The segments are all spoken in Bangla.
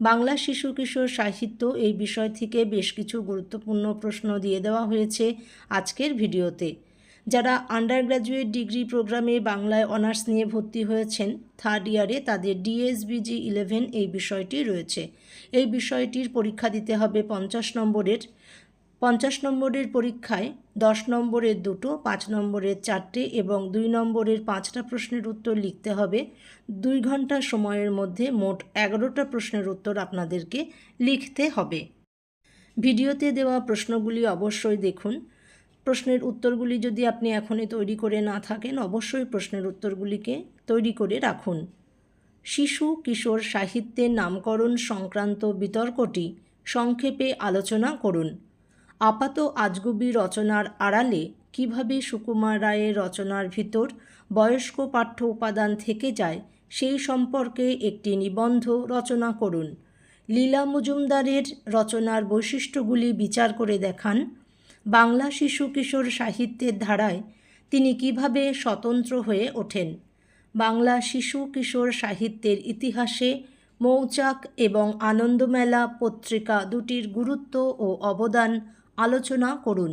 বাংলা শিশু কিশোর সাহিত্য এই বিষয় থেকে বেশ কিছু গুরুত্বপূর্ণ প্রশ্ন দিয়ে দেওয়া হয়েছে আজকের ভিডিওতে। যারা আন্ডার গ্র্যাজুয়েট ডিগ্রি প্রোগ্রামে বাংলায় অনার্স নিয়ে ভর্তি হয়েছেন থার্ড ইয়ারে তাদের ডিএসবিজি ইলেভেন এই বিষয়টি রয়েছে। এই বিষয়টির পরীক্ষা দিতে হবে পঞ্চাশ নম্বরের। পঞ্চাশ নম্বরের পরীক্ষায় দশ নম্বরের দুটো, পাঁচ নম্বরের চারটে এবং দুই নম্বরের পাঁচটা প্রশ্নের উত্তর লিখতে হবে। দুই ঘণ্টা সময়ের মধ্যে মোট এগারোটা প্রশ্নের উত্তর আপনাদেরকে লিখতে হবে। ভিডিওতে দেওয়া প্রশ্নগুলি অবশ্যই দেখুন। প্রশ্নের উত্তরগুলি যদি আপনি এখনই তৈরি করে না থাকেন, অবশ্যই প্রশ্নের উত্তরগুলিকে তৈরি করে রাখুন। শিশু কিশোর সাহিত্যের নামকরণ সংক্রান্ত বিতর্কটি সংক্ষেপে আলোচনা করুন। আপাত আজগুবি রচনার আড়ালে কীভাবে সুকুমার রায়ের রচনার ভিতর বয়স্ক পাঠ্য উপাদান থেকে যায় সেই সম্পর্কে একটি নিবন্ধ রচনা করুন। লীলা মজুমদারের রচনার বৈশিষ্ট্যগুলি বিচার করে দেখান। বাংলা শিশু কিশোর সাহিত্যের ধারায় তিনি কীভাবে স্বতন্ত্র হয়ে ওঠেন। বাংলা শিশু কিশোর সাহিত্যের ইতিহাসে মৌচাক এবং আনন্দমেলা পত্রিকা দুটির গুরুত্ব ও অবদান আলোচনা করুন।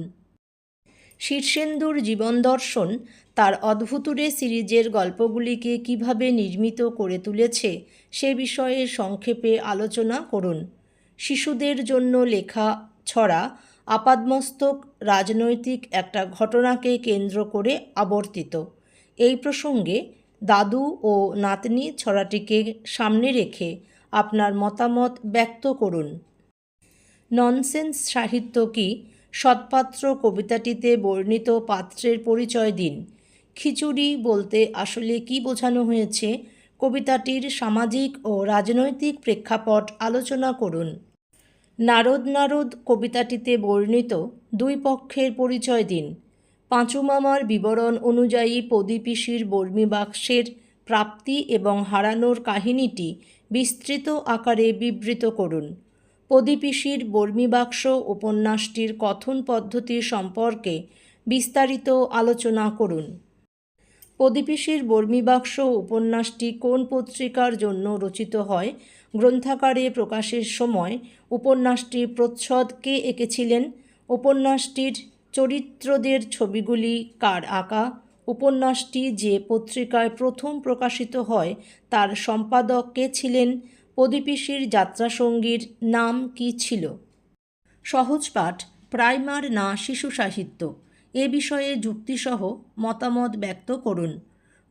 শীর্ষেন্দুর জীবন দর্শন, তার অদ্ভুতুরে সিরিজের গল্পগুলিকে কীভাবে নির্মিত করে তুলেছে, সে বিষয়ে সংক্ষেপে আলোচনা করুন। শিশুদের জন্য লেখা ছড়া আপাদমস্তক রাজনৈতিক একটা ঘটনাকে কেন্দ্র করে আবর্তিত। এই প্রসঙ্গে দাদু ও নাতনি ছড়াটিকে সামনে রেখে আপনার মতামত ব্যক্ত করুন। ননসেন্স সাহিত্য কি সৎপাত্র কবিতাটিতে বর্ণিত পাত্রের পরিচয় দিন। খিচুড়ি বলতে আসলে কি বোঝানো হয়েছে? কবিতাটির সামাজিক ও রাজনৈতিক প্রেক্ষাপট আলোচনা করুন। নারদ নারদ কবিতাটিতে বর্ণিত দুই পক্ষের পরিচয় দিন। পাঁচুমামার বিবরণ অনুযায়ী পদীপিসির বর্মী বাক্সের প্রাপ্তি এবং হারানোর কাহিনীটি বিস্তৃত আকারে বিবৃত করুন। পদীপিসির বর্মীবাক্স উপন্যাসটির কথন পদ্ধতি সম্পর্কে বিস্তারিত আলোচনা করুন। পদীপিসির বর্মীবাক্স উপন্যাসটি কোন পত্রিকার জন্য রচিত হয়? গ্রন্থাকারে প্রকাশের সময় উপন্যাসটির প্রচ্ছদ কে এঁকেছিলেন? উপন্যাসটির চরিত্রদের ছবিগুলি কার আঁকা? উপন্যাসটি যে পত্রিকায় প্রথম প্রকাশিত হয় তার সম্পাদক কে ছিলেন? পদীপিসির যাত্রাসঙ্গীর নাম কি ছিল? সহজ পাঠ, প্রাইমার না শিশু সাহিত্য? এ বিষয়ে যুক্তিসহ মতামত ব্যক্ত করুন।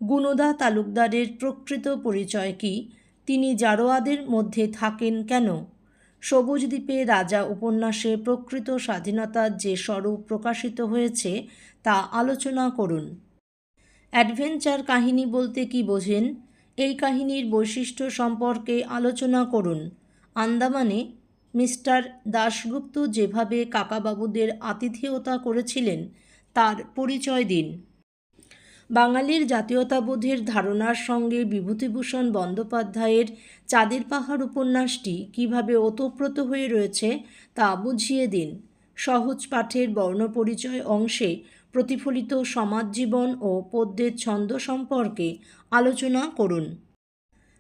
গুণদা তালুকদারের প্রকৃত পরিচয় কি? তিনি জারোয়াদের মধ্যে থাকেন কেন? সবুজ দ্বীপে রাজা উপন্যাসে প্রকৃত স্বাধীনতার যে স্বরূপ প্রকাশিত হয়েছে, তা আলোচনা করুন। অ্যাডভেঞ্চার কাহিনী বলতে কি বোঝেন? এই কাহিনীর বৈশিষ্ট্য সম্পর্কে আলোচনা করুন। আন্দামানে মিস্টার দাশগুপ্ত যেভাবে কাকাবাবুদের আতিথেয়তা করেছিলেন, তার পরিচয় দিন। বাঙালির জাতীয়তাবোধের ধারণার সঙ্গে বিভূতিভূষণ বন্দ্যোপাধ্যায়ের চাঁদের পাহাড় উপন্যাসটি কীভাবে ওতপ্রোত হয়ে রয়েছে, তা বুঝিয়ে দিন। সহজ পাঠের বর্ণপরিচয় অংশে প্রতিফলিত সমাজ জীবন ও পদ্যের ছন্দ সম্পর্কে আলোচনা করুন।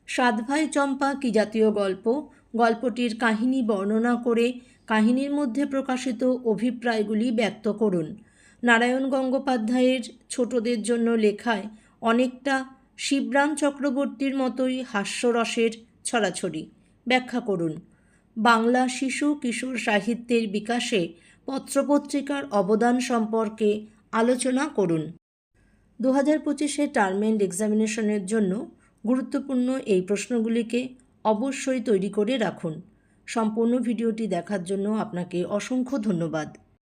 সাতভাই চম্পা কি জাতীয় গল্প? গল্পটির কাহিনী বর্ণনা করে কাহিনীর মধ্যে প্রকাশিত অভিপ্রায়গুলি ব্যক্ত করুন। নারায়ণ গঙ্গোপাধ্যায়ের ছোটদের জন্য লেখায় অনেকটা শিবরাম চক্রবর্তীর মতোই হাস্যরসের ছড়াছড়ি। ব্যাখ্যা করুন। বাংলা শিশু কিশোর সাহিত্যের বিকাশে পত্রপত্রিকার অবদান সম্পর্কে আলোচনা করুন। দু হাজার পঁচিশে টার্ম এন্ড এক্সামিনেশনের জন্য গুরুত্বপূর্ণ এই প্রশ্নগুলিকে অবশ্যই তৈরি করে রাখুন। সম্পূর্ণ ভিডিওটি দেখার জন্য আপনাকে অসংখ্য ধন্যবাদ।